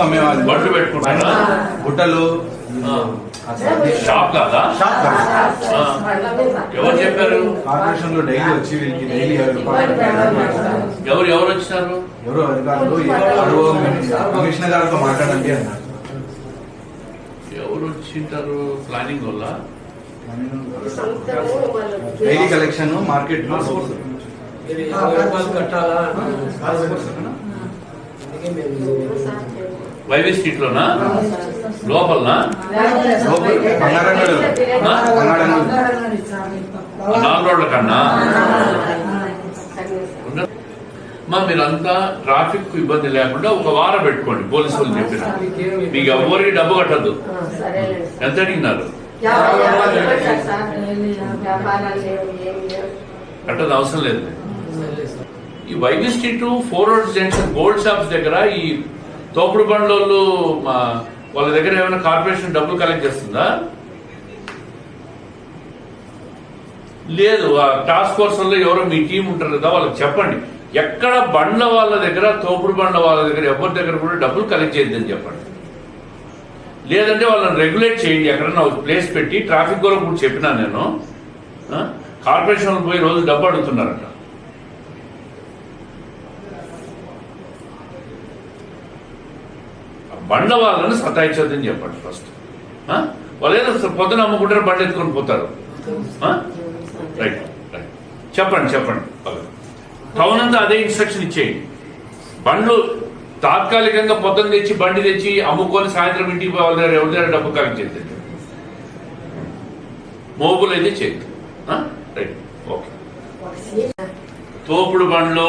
అమ్మేవాళ్ళు. బట్టలు పెట్టుకుంటారా బుట్టలు. షాప్ కాదా? షాప్ కాదు. ఆ. ఎవరు చెప్పారు? కార్పొరేషన్లో డైలీ వచ్చి వీళ్ళకి డైలీ ఎవరు ఎవరు వచ్చినారు? ఎవరో అధికారులు? ఎవరో కమిషనర్ గారితో మాట్లాడండి అన్నారు ఎవరు వచ్చింటారు? ప్లానింగ్ వల్ల? డైలీ కలెక్షన్ మార్కెట్లో కట్టాలా వైవి స్ట్రీట్ లోనా? లోపలనా? నాలుగు రోడ్ల కన్నా మా మీరంతా ట్రాఫిక్ ఇబ్బంది లేకుండా ఒక వారం పెట్టుకోండి పోలీసు వాళ్ళు చెప్పిన. మీకు ఎవరికి డబ్బు కట్టద్దు. ఎంత అడిగినారు? కట్టదు అవసరం లేదు. ఈ YV street four road junction gold shops దగ్గర ఈ తోపుడు బండ్లోళ్ళు మా వాళ్ళ దగ్గర ఏమైనా కార్పొరేషన్ డబ్బులు కలెక్ట్ చేస్తుందా? లేదు ఆ టాస్క్ ఫోర్స్ ఎవరో మీ టీం ఉంటారు కదా వాళ్ళకి చెప్పండి. ఎక్కడ బండ్ల వాళ్ళ దగ్గర తోపుడు బండ్ల వాళ్ళ దగ్గర ఎవరి దగ్గర కూడా డబ్బులు కలెక్ట్ చేయొద్దని చెప్పండి. లేదంటే వాళ్ళని రెగ్యులేట్ చేయండి ఎక్కడన్నా ఒక ప్లేస్ పెట్టి ట్రాఫిక్ కూడా కూడా చెప్పినా నేను. కార్పొరేషన్ పోయి రోజు డబ్బు అడుగుతున్నారట. బండ్ల వాళ్ళని సతాయించొద్దని చెప్పండి ఫస్ట్. ఆ? వాళ్ళు పొద్దున అమ్ముకుంటారు బండి ఎత్తుకొని పోతారు. ఆ? Right right. చెప్పండి చెప్పండి. టౌన్ అంతా అదే ఇన్స్ట్రక్షన్ ఇచ్చేయండి. బండ్లు తాత్కాలికంగా పొద్దున్న తెచ్చి బండి తెచ్చి అమ్ముకొని సాయంత్రం ఇంటికి పోయి వాళ్ళ దగ్గర ఎవరి దగ్గర డబ్బు కలెక్ట్ చేద్దండి మోబుల్ అయితే చేయొద్దు రైట్ ఓకే. తోపుడు బండ్లు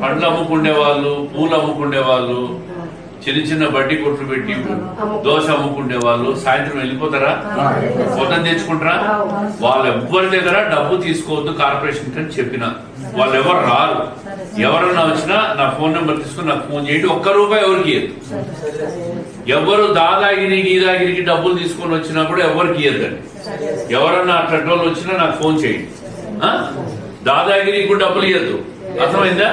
పండ్లు అమ్ముకునే వాళ్ళు పూలు అమ్ముకునే వాళ్ళు చిన్న చిన్న బడ్డీ కొట్లు పెట్టి దోశ అమ్ముకునే వాళ్ళు సాయంత్రం వెళ్ళిపోతారా? పొద్దున తెచ్చుకుంటారా? వాళ్ళ ఎవ్వరి దగ్గర డబ్బు తీసుకోవద్దు కార్పొరేషన్ అని చెప్పిన. వాళ్ళు ఎవరు రారు ఎవరన్నా వచ్చినా నా ఫోన్ నెంబర్ తీసుకుని నాకు ఫోన్ చేయండి. ఒక్క రూపాయి ఎవరికి ఇయ్యద్దు. ఎవరు దాదాగిరి గీదాగిరికి డబ్బులు తీసుకొని వచ్చినా కూడా ఎవరికి ఇయ్యద్దండి ఎవరన్నా అట్లాంటి వాళ్ళు వచ్చినా నాకు ఫోన్ చేయండి? దాదాగిరికి డబ్బులు ఇవ్వద్దు అర్థమైందా?